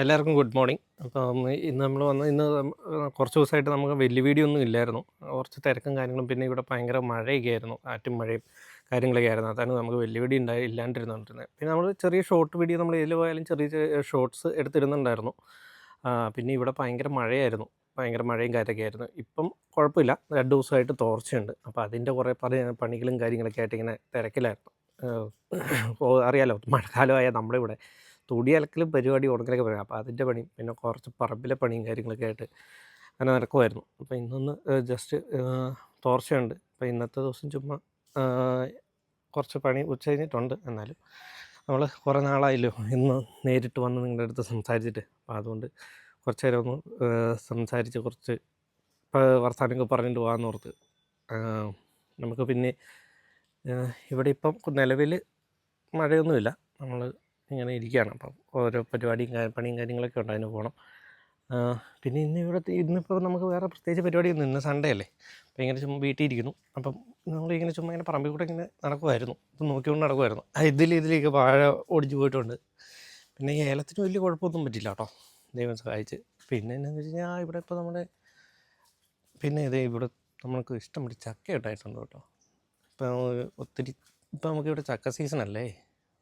എല്ലാവർക്കും good morning. അപ്പം ഇന്ന് നമ്മൾ വന്ന് ഇന്ന് കുറച്ച് ദിവസമായിട്ട് നമുക്ക് വലിയ വീഡിയോ ഒന്നും ഇല്ലായിരുന്നു. കുറച്ച് തിരക്കും കാര്യങ്ങളും പിന്നെ ഇവിടെ ഭയങ്കര മഴയൊക്കെ ആയിരുന്നു. ആറ്റും മഴയും കാര്യങ്ങളൊക്കെ ആയിരുന്നു. അതാണ് നമുക്ക് വലിയ വീഡിയോ ഉണ്ടായി ഇല്ലാണ്ടിരുന്നുകൊണ്ടിരുന്നത് പിന്നെ നമ്മൾ ചെറിയ ഷോർട്ട് വീഡിയോ നമ്മൾ ഇതിൽ പോയാലും ചെറിയ ഷോർട്ട്സ് എടുത്തിരുന്നുണ്ടായിരുന്നു. പിന്നെ ഇവിടെ ഭയങ്കര മഴയായിരുന്നു. ഭയങ്കര മഴയും കാര്യമൊക്കെ ആയിരുന്നു. ഇപ്പം കുഴപ്പമില്ല. രണ്ട് ദിവസമായിട്ട് തോർച്ചയുണ്ട്. അപ്പോൾ അതിന്റെ കുറേ പണി പണികളും കാര്യങ്ങളൊക്കെ ആയിട്ട് ഇങ്ങനെ തിരക്കിലായിരുന്നു. അറിയാലോ മഴക്കാലമായ നമ്മുടെ ഇവിടെ തുടി അലക്കലും പരിപാടി ഉണക്കലൊക്കെ പറയാം. അപ്പോൾ അതിന്റെ പണി പിന്നെ കുറച്ച് പറമ്പിലെ പണിയും കാര്യങ്ങളൊക്കെ ആയിട്ട് അങ്ങനെ നടക്കുമായിരുന്നു അപ്പോൾ ഇന്നൊന്ന് ജസ്റ്റ് തോർച്ചയുണ്ട്. അപ്പോൾ ഇന്നത്തെ ദിവസം ചുമ്മാ കുറച്ച് പണി ഉച്ച കഴിഞ്ഞിട്ടുണ്ട് എന്നാലും. നമ്മൾ കുറേ നാളായല്ലോ ഇന്ന് നേരിട്ട് വന്ന് നിങ്ങളുടെ അടുത്ത് സംസാരിച്ചിട്ട്. അപ്പോൾ അതുകൊണ്ട് കുറച്ച് നേരം ഒന്ന് സംസാരിച്ച് കുറച്ച് വർത്തമാനമൊക്കെ പറഞ്ഞിട്ട് പോകാമെന്ന് ഓർത്ത്. നമുക്ക് പിന്നെ ഇവിടെ ഇപ്പം നിലവിൽ മഴയൊന്നുമില്ല. നമ്മൾ ഇങ്ങനെ ഇരിക്കുകയാണ്. അപ്പം ഓരോ പരിപാടിയും പണിയും കാര്യങ്ങളൊക്കെ ഉണ്ട്. അതിന് പോകണം പിന്നെ ഇന്ന് ഇവിടെ ഇന്നിപ്പോൾ നമുക്ക് വേറെ പ്രത്യേകിച്ച് പരിപാടിയൊന്നും ഇന്ന് സൺഡേ അല്ലേ? അപ്പോൾ ഇങ്ങനെ ചുമ്മാ വീട്ടിൽ ഇരിക്കുന്നു അപ്പം നമ്മളിങ്ങനെ ചുമ്മാ ഇങ്ങനെ പറമ്പിൽ കൂടെ ഇങ്ങനെ നടക്കുമായിരുന്നു അപ്പം നോക്കിക്കൊണ്ട് നടക്കുമായിരുന്നു ഇതിൽ ഇതിലേക്ക് വാഴ ഓടിച്ചു പോയിട്ടുണ്ട്. പിന്നെ ഏലത്തിന് വലിയ കുഴപ്പമൊന്നും പറ്റില്ല കേട്ടോ. ദൈവം സഹായിച്ച്. പിന്നെ എന്നാന്ന് വെച്ച് കഴിഞ്ഞാൽ ഇവിടെ ഇപ്പോൾ നമ്മുടെ പിന്നെ ഇതേ ഇവിടെ നമുക്ക് ഇഷ്ടംപടി ചക്ക ഉണ്ടായിട്ടുണ്ട് കേട്ടോ. ഇപ്പം ഒത്തിരി ഇപ്പം നമുക്കിവിടെ ചക്ക സീസൺ അല്ലേ?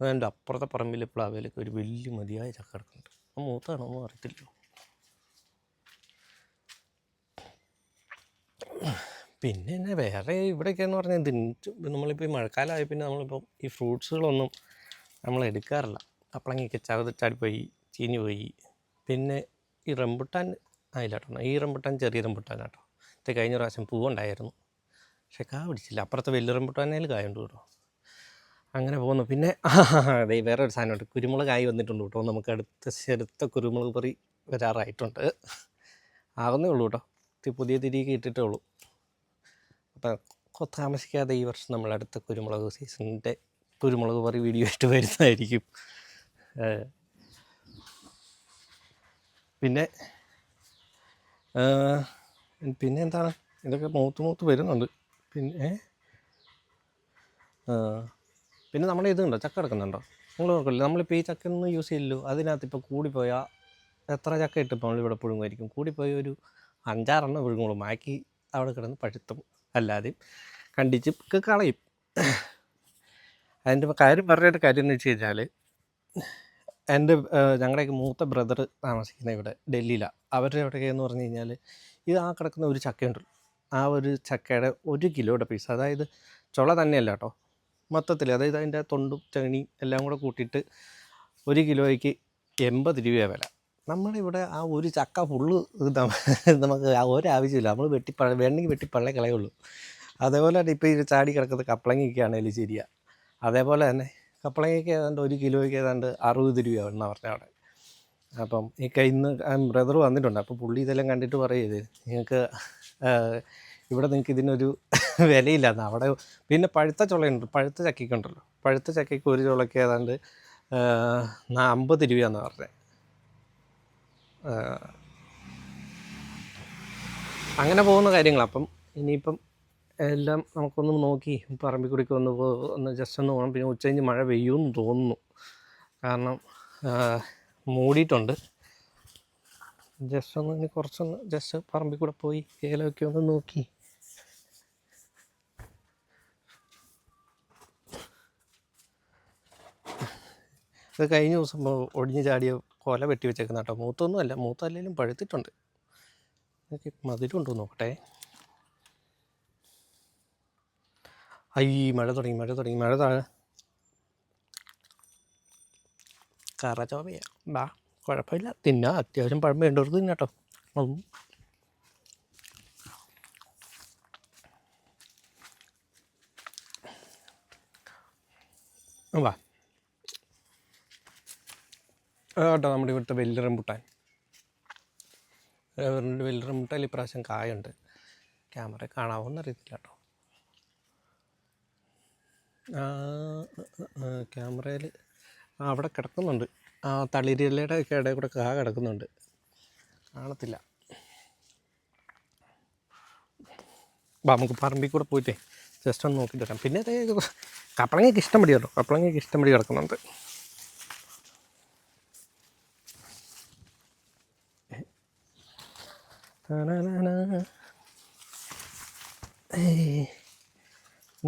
അതിന്റെ അപ്പുറത്തെ പറമ്പിൽ പ്ലാവയിലൊക്കെ ഒരു വലിയ മതിയായ ചക്ക കിടക്കുന്നുണ്ട്. ആ മൂത്താണോ ഒന്നും അറിയത്തില്ല. പിന്നെ എന്നെ വേറെ ഇവിടെയൊക്കെ എന്ന് പറഞ്ഞാൽ ഇത് നമ്മളിപ്പോൾ ഈ മഴക്കാലമായി പിന്നെ നമ്മളിപ്പോൾ ഈ ഫ്രൂട്ട്സുകളൊന്നും നമ്മൾ എടുക്കാറില്ല. അപ്പളങ്ങിയൊക്കെ ചാടി പോയി ചീഞ്ഞു പോയി പിന്നെ ഈ റംബുട്ടാൻ ആയില്ല കേട്ടോ. ഈ റംബുട്ടാൻ ചെറിയ റംബുട്ടാൻ കേട്ടോ. ഇത് കഴിഞ്ഞ പ്രാവശ്യം പൂവുണ്ടായിരുന്നു. പക്ഷെ കാ പിടിച്ചില്ല. അപ്പുറത്തെ വലിയ റംബുട്ടാനേൽ കായുണ്ട് കേട്ടോ. അങ്ങനെ പോകുന്നു. പിന്നെ അതെ വേറെ ഒരു സാധനമുണ്ട്. കുരുമുളകായി വന്നിട്ടുണ്ട് കേട്ടോ. നമുക്ക് അടുത്ത ചെറുത്ത കുരുമുളക് പറി വരാറായിട്ടുണ്ട്. ആകുന്നേ ഉള്ളൂ കേട്ടോ. പുതിയ തിരികെ ഇട്ടിട്ടേ ഉള്ളൂ. അപ്പം താമസിക്കാതെ ഈ വർഷം നമ്മൾ അടുത്ത കുരുമുളക് സീസണിന്റെ കുരുമുളക് പറി വീഡിയോ ആയിട്ട് വരുന്നതായിരിക്കും. പിന്നെ പിന്നെ എന്താണ്? ഇതൊക്കെ മൂത്ത് മൂത്ത് വരുന്നുണ്ട്. പിന്നെ പിന്നെ നമ്മുടെ ഇതുണ്ടോ? ചക്ക എടുക്കുന്നുണ്ടോ? നിങ്ങൾ നോക്കില്ല നമ്മളിപ്പോൾ ഈ ചക്ക ഒന്നും യൂസ് ചെയ്യില്ലല്ലോ അതിനകത്ത് ഇപ്പോൾ കൂടിപ്പോയാൽ എത്ര ചക്ക ഇട്ട് ഇപ്പോൾ നമ്മളിവിടെ പുഴുങ്ങുമായിരിക്കും കൂടിപ്പോയി ഒരു അഞ്ചാറെണ്ണം പുഴുങ്ങുള്ളൂ. മാക്കി അവിടെ കിടന്ന് പഴുത്തും അല്ലാതെ കണ്ടിച്ച് കളയും. അതിന്റെ കാര്യം പറഞ്ഞിട്ട് കാര്യം എന്ന് വെച്ച് കഴിഞ്ഞാൽ എന്റെ ഞങ്ങളുടെയൊക്കെ മൂത്ത ബ്രദർ താമസിക്കുന്ന ഇവിടെ ഡൽഹിയിലാണ് അവരുടെ എവിടെയൊക്കെ എന്ന് പറഞ്ഞു കഴിഞ്ഞാൽ ഇത് ആ കിടക്കുന്ന ഒരു ചക്കയുണ്ടല്ലോ. ആ ഒരു ചക്കയുടെ ഒരു കിലോയുടെ പീസ് അതായത് ചുള തന്നെയല്ല കേട്ടോ. മൊത്തത്തിൽ അതായത് അതിന്റെ തൊണ്ടും ചകിണി എല്ലാം കൂടെ കൂട്ടിയിട്ട് ഒരു കിലോയ്ക്ക് എൺപത് രൂപയാണ് വില. നമ്മുടെ ഇവിടെ ആ ഒരു ചക്ക ഫുള്ള് നമുക്ക് ഒരാവശ്യമില്ല. നമ്മൾ വെട്ടിപ്പഴ വേണമെങ്കിൽ വെട്ടിപ്പള്ളേ കളയുള്ളൂ. അതേപോലെ തന്നെ ഇപ്പോൾ ഈ ചാടി കിടക്കുന്ന കപ്പളങ്ങയൊക്കെ ആണെങ്കിലും ശരിയാണ് അതേപോലെ തന്നെ കപ്പളങ്ങയ്ക്ക് ഏതാണ്ട് ഒരു കിലോയ്ക്ക് ഏതാണ്ട് അറുപത് രൂപയാണ് എന്നാണ് പറഞ്ഞ അവിടെ. അപ്പം ഈ കയ്യിൽ ബ്രദർ വന്നിട്ടുണ്ട്. അപ്പോൾ പുള്ളി ഇതെല്ലാം കണ്ടിട്ട് പറയത് നിങ്ങൾക്ക് ഇവിടെ നിങ്ങൾക്ക് ഇതിനൊരു വിലയില്ലാന്ന് അവിടെ പിന്നെ പഴുത്ത ചുളയുണ്ട്. പഴുത്ത ചക്കയ്ക്കുണ്ടല്ലോ പഴുത്ത ചക്കയ്ക്ക് ഒരു ചുളയ്ക്ക് ഏതാണ്ട് അമ്പത് രൂപയാന്ന് പറഞ്ഞത് അങ്ങനെ പോകുന്ന കാര്യങ്ങൾ അപ്പം ഇനിയിപ്പം എല്ലാം നമുക്കൊന്ന് നോക്കി പറമ്പിൽ കൂടിയൊക്കെ ഒന്ന് ഒന്ന് ജസ്റ്റ് ഒന്ന് പോകണം പിന്നെ ഉച്ച കഴിഞ്ഞ് മഴ പെയ്യുമെന്ന് തോന്നുന്നു. കാരണം മൂടിയിട്ടുണ്ട്. ജസ്റ്റ് ഒന്ന് ഇനി കുറച്ചൊന്ന് ജസ്റ്റ് പറമ്പിൽ കൂടെ പോയി ഏലമൊക്കെ ഒന്ന് നോക്കി. ഇത് കഴിഞ്ഞ ദിവസം ഒടിഞ്ഞു ചാടിയ കൊല വെട്ടി വെച്ചേക്കുന്ന കേട്ടോ. മൂത്തൊന്നും അല്ല. മൂത്തല്ലെങ്കിലും പഴുത്തിട്ടുണ്ട്. ഉണ്ടോ നോക്കട്ടെ. ഐ മഴ തുടങ്ങി മഴ തുടങ്ങി മഴ താഴെ കറ ചോവയാ ബാ കുഴപ്പമില്ല. തിന്നാ. അത്യാവശ്യം പഴം വേണ്ടവർക്ക് തിന്നാട്ടോ. വാ. കേട്ടോ നമ്മുടെ ഇവിടുത്തെ വലിയ റംബുട്ടാൻ വലിയ റംബുട്ടാൻ ഇപ്രാവശ്യം കായുണ്ട്. ക്യാമറ കാണാവുന്ന അറിയത്തില്ല കേട്ടോ ക്യാമറയിൽ അവിടെ കിടക്കുന്നുണ്ട്. ആ തളിരിലയുടെ ഒക്കെ ഇടയിൽ കൂടെ കാ കിടക്കുന്നുണ്ട്. കാണത്തില്ല. വാ നമുക്ക് പറമ്പിൽ കൂടെ പോയിട്ടേ. ജസ്റ്റ് ഒന്ന് നോക്കിയിട്ട് വരാം. പിന്നെ അതേ കപ്പളങ്ങയ്ക്ക് ഇഷ്ടം പടി കേട്ടോ. കപ്പളങ്ങയ്ക്ക് ഇഷ്ടം പിടി കിടക്കുന്നുണ്ട്.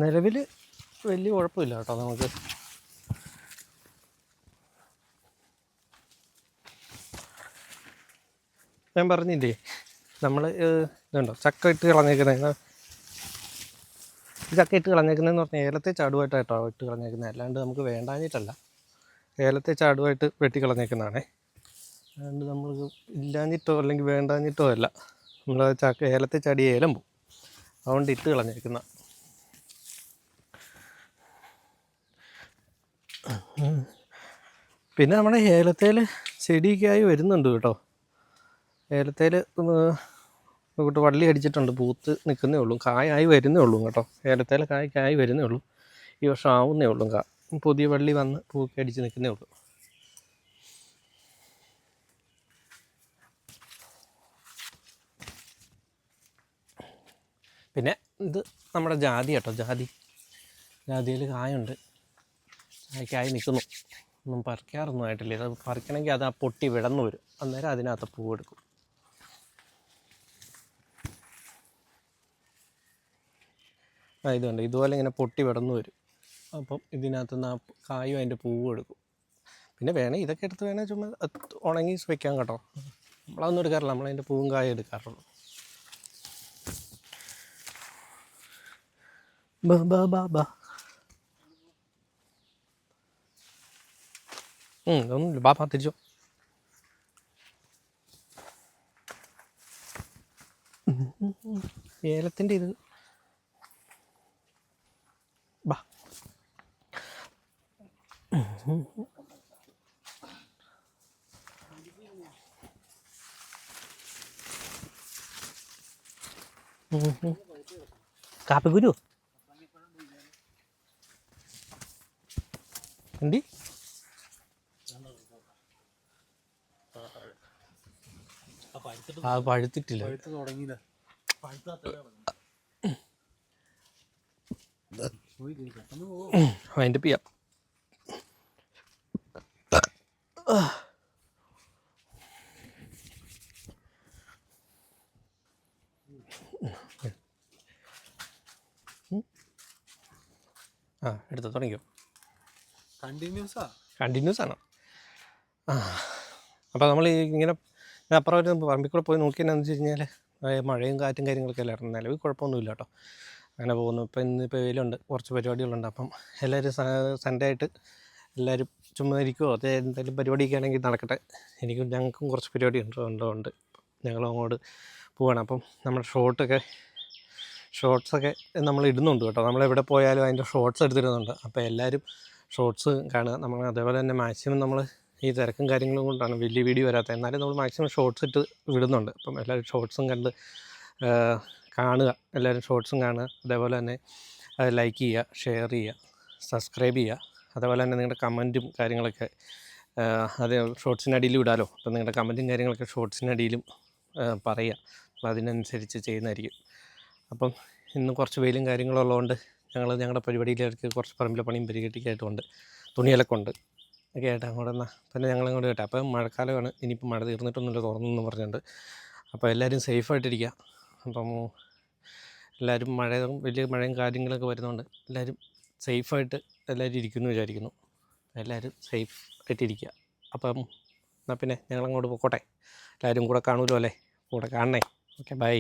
നിലവിൽ വലിയ കുഴപ്പമില്ല കേട്ടോ നമുക്ക്. ഞാൻ പറഞ്ഞില്ലേ നമ്മൾ ഇതുണ്ടോ ചക്ക ഇട്ട് കളഞ്ഞേക്കുന്നത് ഈ ചക്ക ഇട്ട് കളഞ്ഞേക്കുന്നതെന്ന് പറഞ്ഞാൽ ഏലത്തെ ചാടുമായിട്ടായിട്ടോ ഇട്ട് കളഞ്ഞേക്കുന്നത് അല്ലാണ്ട് നമുക്ക് വേണ്ടാഞ്ഞിട്ടല്ല. ഏലത്തെ ചാടുമായിട്ട് വെട്ടി കളഞ്ഞേക്കുന്നതാണേ. അതുകൊണ്ട് നമ്മൾ ഇല്ലാഞ്ഞിട്ടോ അല്ലെങ്കിൽ വേണ്ടാഞ്ഞിട്ടോ അല്ല. നമ്മൾ ചക്ക ഏലത്തെ ചാടി ഏലം പോവും. അതുകൊണ്ട് ഇട്ട് കളഞ്ഞേക്കുന്ന പിന്നെ നമ്മുടെ ഏലത്തേൽ ചെടിയൊക്കെയായി വരുന്നുണ്ട് കേട്ടോ. ഏലത്തേൽ ഇങ്ങോട്ട് വള്ളി അടിച്ചിട്ടുണ്ട്. പൂത്ത് നിൽക്കുന്നേ ഉള്ളൂ. കായായി വരുന്നേ ഉള്ളൂ കേട്ടോ. ഏലത്തേൽ കായ്ക്കായി വരുന്നേ ഉള്ളൂ. ഈ വർഷം ആവുന്നേ ഉള്ളൂ കാ പുതിയ വള്ളി വന്ന് പൂക്കി അടിച്ച് നിൽക്കുന്നേ ഉള്ളൂ. പിന്നെ ഇത് നമ്മുടെ ജാതി കേട്ടോ ജാതി. ജാതിയിൽ കായുണ്ട്. കായ നിൽക്കുന്നു ഒന്നും പറിക്കാറൊന്നും ആയിട്ടില്ല. അത് പറിക്കണമെങ്കിൽ അത് ആ പൊട്ടി വിടന്നു വരും. അന്നേരം അതിനകത്ത് പൂവെടുക്കും ആ ഇതുണ്ട് ഇതുപോലെ ഇങ്ങനെ പൊട്ടി വിടന്നു വരും. അപ്പം ഇതിനകത്ത് നിന്ന് ആ കായും അതിന്റെ പൂവും എടുക്കും. പിന്നെ വേണേൽ ഇതൊക്കെ എടുത്ത് വേണേൽ ചുമ്മാ ഉണങ്ങി വെക്കാം കേട്ടോ. നമ്മളതൊന്നും എടുക്കാറില്ല. നമ്മളതിന്റെ പൂവും കായും എടുക്കാറുള്ളൂ. ബാ ബാ ബാ ബാ ഒന്നുമില്ല ബാ ബാ തിരിച്ചോ ഏലത്തിന്റെ ഇത് ബാ കാപ്പിക്കുരു എന്തി ആ പഴുത്തിട്ടില്ല. അതിന്റെ പിയാ ആ എടുത്ത് തുടങ്ങിയോ കണ്ടിന്യൂസാ? കണ്ടിന്യൂസ് ആണ് ആ അപ്പോൾ നമ്മൾ ഇങ്ങനെ അപ്പുറം ഒരു പറമ്പിൽ കൂടെ പോയി നോക്കിയെന്നു വെച്ച് കഴിഞ്ഞാൽ മഴയും കാറ്റും കാര്യങ്ങളൊക്കെ അല്ലായിരുന്നു. നിലവിൽ കുഴപ്പമൊന്നുമില്ല കേട്ടോ. അങ്ങനെ പോകുന്നു. ഇപ്പം ഇന്നിപ്പോൾ വെയിലുണ്ട്. കുറച്ച് പരിപാടികളുണ്ട്. അപ്പം എല്ലാവരും സൺഡേ ആയിട്ട് എല്ലാവരും ചുമ്മാ ഇരിക്കുമോ അതെ എന്തെങ്കിലും പരിപാടിയൊക്കെ ആണെങ്കിൽ നടക്കട്ടെ. എനിക്കും ഞങ്ങൾക്കും കുറച്ച് പരിപാടി ഉണ്ട് ഉണ്ട്. ഉണ്ട് ഞങ്ങൾ അങ്ങോട്ട് പോവാണ്. അപ്പം നമ്മുടെ ഷോട്ടൊക്കെ ഷോർട്സൊക്കെ നമ്മൾ ഇടുന്നുണ്ട് കേട്ടോ. നമ്മൾ എവിടെ പോയാലും അതിന്റെ ഷോർട്സ് എടുത്തിടുന്നുണ്ട്. അപ്പോൾ എല്ലാവരും ഷോർട്സ് കാണുക. നമ്മൾ അതേപോലെ തന്നെ മാക്സിമം നമ്മൾ ഈ തിരക്കും കാര്യങ്ങളും കൊണ്ടാണ് വലിയ വീഡിയോ വരാത്തത്. എന്നാലും നമ്മൾ മാക്സിമം ഷോർട്സ് ഇട്ട് വിടുന്നുണ്ട്. അപ്പം എല്ലാവരും ഷോർട്സും കണ്ട് കാണുക. എല്ലാവരും ഷോർട്സും കാണുക. അതേപോലെ തന്നെ ലൈക്ക് ചെയ്യുക ഷെയർ ചെയ്യുക സബ്സ്ക്രൈബ് ചെയ്യുക. അതേപോലെ തന്നെ നിങ്ങളുടെ കമന്റും കാര്യങ്ങളൊക്കെ അത് ഷോർട്സിനടിയിൽ ഇടാലോ അപ്പം നിങ്ങളുടെ കമന്റും കാര്യങ്ങളൊക്കെ ഷോർട്സിനടിയിലും പറയുക. അപ്പോൾ അതിനനുസരിച്ച് ചെയ്യുന്നതായിരിക്കും. അപ്പം ഇന്ന് കുറച്ച് വെയിലും കാര്യങ്ങളും ഉള്ളതുകൊണ്ട് ഞങ്ങൾ ഞങ്ങളുടെ പരിപാടിയിലേക്ക് കുറച്ച് പറമ്പിലെ പണിയും പരികെട്ടിക്കായിട്ടുണ്ട് തുണിയിലൊക്കെ ഒക്കെ ആയിട്ട് അങ്ങോട്ട് എന്നാൽ പിന്നെ ഞങ്ങൾ അങ്ങോട്ട് കേട്ടെ. അപ്പം മഴക്കാലമാണ് ഇനിയിപ്പോൾ മഴ തീർന്നിട്ടൊന്നുമില്ല. തുറന്നെന്ന് പറഞ്ഞിട്ടുണ്ട് അപ്പോൾ എല്ലാവരും സേഫായിട്ടിരിക്കുക അപ്പം എല്ലാവരും മഴയും വലിയ മഴയും കാര്യങ്ങളൊക്കെ വരുന്നുണ്ട് എല്ലാവരും സേഫായിട്ട് എല്ലാവരും ഇരിക്കുന്നു വിചാരിക്കുന്നു. എല്ലാവരും സേഫ് ആയിട്ടിരിക്കുക അപ്പം എന്നാൽ പിന്നെ ഞങ്ങളങ്ങോട്ട് പോയിക്കോട്ടെ എല്ലാവരും കൂടെ കാണുമല്ലോ അല്ലേ? കൂടെ കാണണേ. Okay bye.